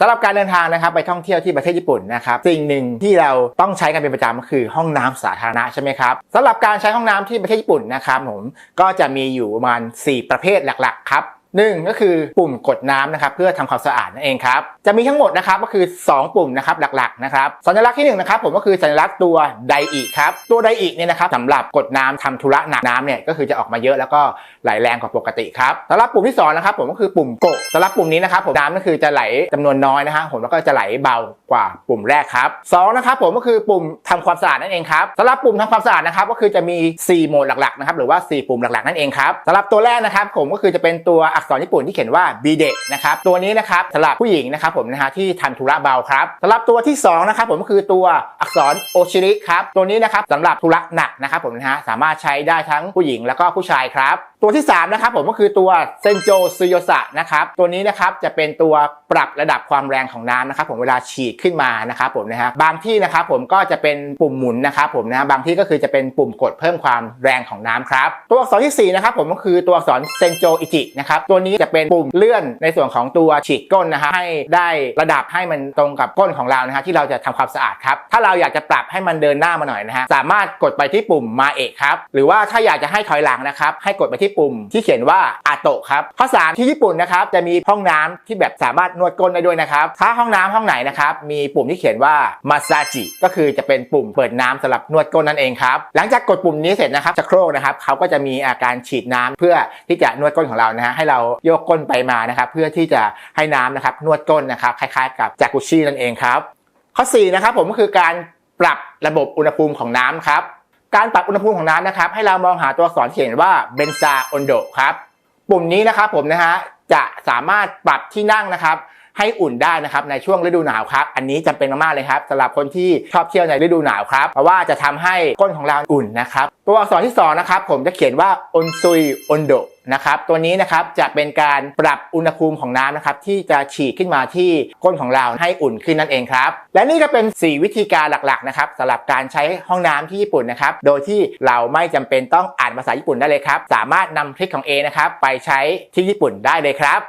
สำหรับการเดินทางนะครับไปท่องเที่ยวที่ประเทศญี่ปุ่นนะครับสิ่งหนึ่งที่เราต้องใช้กันเป็นประจำก็คือห้องน้ำสาธารณะใช่ไหมครับสำหรับการใช้ห้องน้ำที่ประเทศญี่ปุ่นนะครับผมก็จะมีอยู่ประมาณ 4 ประเภทหลักๆครับ หนึ่งก็คือปุ่มกดน้ำนะครับเพื่อทำความสะอาดนั่นเองครับจะมีทั้งหมดนะครับก็คือ 2 ปุ่มนะครับหลักๆนะครับสัญลักษณ์ที่1นะครับผมก็คือสัญลักษณ์ตัวไดอีครับตัวไดอีเนี่ยนะครับสำหรับกดน้ำทำธุระหนักน้ำเนี่ยก็คือจะออกมาเยอะแล้วก็ไหลแรงกว่าปกติครับสำหรับปุ่มที่2นะครับผมก็คือปุ่มกดสำหรับปุ่มนี้นะครับผมน้ำก็คือจะไหลจำนวนน้อยนะฮะผมแล้วก็จะไหลเบา กว่าปุ่มแรกครับสองนะครับผมก็คือปุ่มทำความสะอาดนั่นเองครับสำหรับปุ่มทำความสะอาดนะครับก็คือจะมี 4 โหมดหลักๆนะครับหรือว่า 4 ปุ่มหลักๆนั่นเองครับสำหรับตัวแรกนะครับผมก็คือจะเป็นตัวอักษรญี่ปุ่นที่เขียนว่า b d e นะครับตัวนี้นะครับสำหรับผู้หญิงนะครับผมนะฮะที่ทำธุระเบาครับสำหรับตัวที่สองนะครับผมก็คือตัวอักษรโอชิริครับตัวนี้นะครับสำหรับธุระหนักนะครับผมนะฮะสามารถใช้ได้ทั้งผู้หญิงแล้วก็ผู้ชายครับ ตัวที่3นะครับผมก็คือตัวเซนโจซูโยสะนะครับตัวนี้นะครับจะเป็นตัวปรับระดับความแรงของน้ำนะครับผมเวลาฉีดขึ้นมานะครับผมนะฮะบางที่นะครับผมก็จะเป็นปุ่มหมุนนะครับผมนะฮะบางที่ก็คือจะเป็นปุ่มกดเพิ่มความแรงของน้ำครับตัวอักษรที่4นะครับผมก็คือตัวอักษรเซนโจอิจินะครับตัวนี้จะเป็นปุ่มเลื่อนในส่วนของตัวฉีดก้นนะฮะให้ได้ระดับให้มันตรงกับก้นของเรานะฮะที่เราจะทำความสะอาดครับถ้าเราอยากจะปรับให้มันเดินหน้ามาหน่อยนะฮะสามารถกดไปที่ปุ่มมาเอกครับหรือว่าถ้าอยากจะให้ถอยหลังนะครับให้กดไปที่ปุ่มที่เขียนว่าอาโตะครับข้อสามที่ญี่ปุ่นนะครับจะมีห้องน้ำที่แบบสามารถนวดก้นได้ด้วยนะครับถ้าห้องน้ำห้องไหนนะครับมีปุ่มที่เขียนว่ามาซาจิก็คือจะเป็นปุ่มเปิดน้ำสำหรับนวดก้นนั่นเองครับหลังจากกดปุ่มนี้เสร็จนะครับจะโครกนะครับเขาก็จะมีอาการฉีดน้ำเพื่อที่จะนวดก้นของเรานะฮะให้เราโยกก้นไปมานะครับเพื่อที่จะให้น้ำนะครับนวดก้นนะครับคล้ายๆ กับจากุชินั่นเองครับ ข้อ4นะครับผมก็คือการปรับระบบอุณหภูมิของน้ำครับ การปรับอุณหภูมิของน้ำนะครับ ให้เรามองหาตัวอักษรเขียนว่าเบนซาอนโดครับปุ่มนี้นะครับผมนะฮะจะสามารถปรับที่นั่งนะครับ ให้อุ่นได้นะครับในช่วงฤดูหนาวครับ อันนี้จำเป็นมากๆเลยครับสำหรับคนที่ชอบเที่ยวในฤดูหนาวครับเพราะว่าจะทำให้ก้นของเราอุ่นนะครับ ตัวอักษรที่สองนะครับผมจะเขียนว่าอนซุยอนโด นะครับตัวนี้นะครับจะเป็นการปรับอุณหภูมิของน้ำนะครับที่จะฉีดขึ้นมาที่ก้นของเราให้อุ่นขึ้นนั่นเองครับ และนี่ก็เป็น 4 วิธีการหลักๆนะครับสำหรับการใช้ห้องน้ำที่ญี่ปุ่นนะครับโดยที่เราไม่จำเป็นต้องอ่านภาษาญี่ปุ่นได้เลยครับ สามารถนำคลิปของ A นะครับไปใช้ที่ญี่ปุ่นได้เลยครับ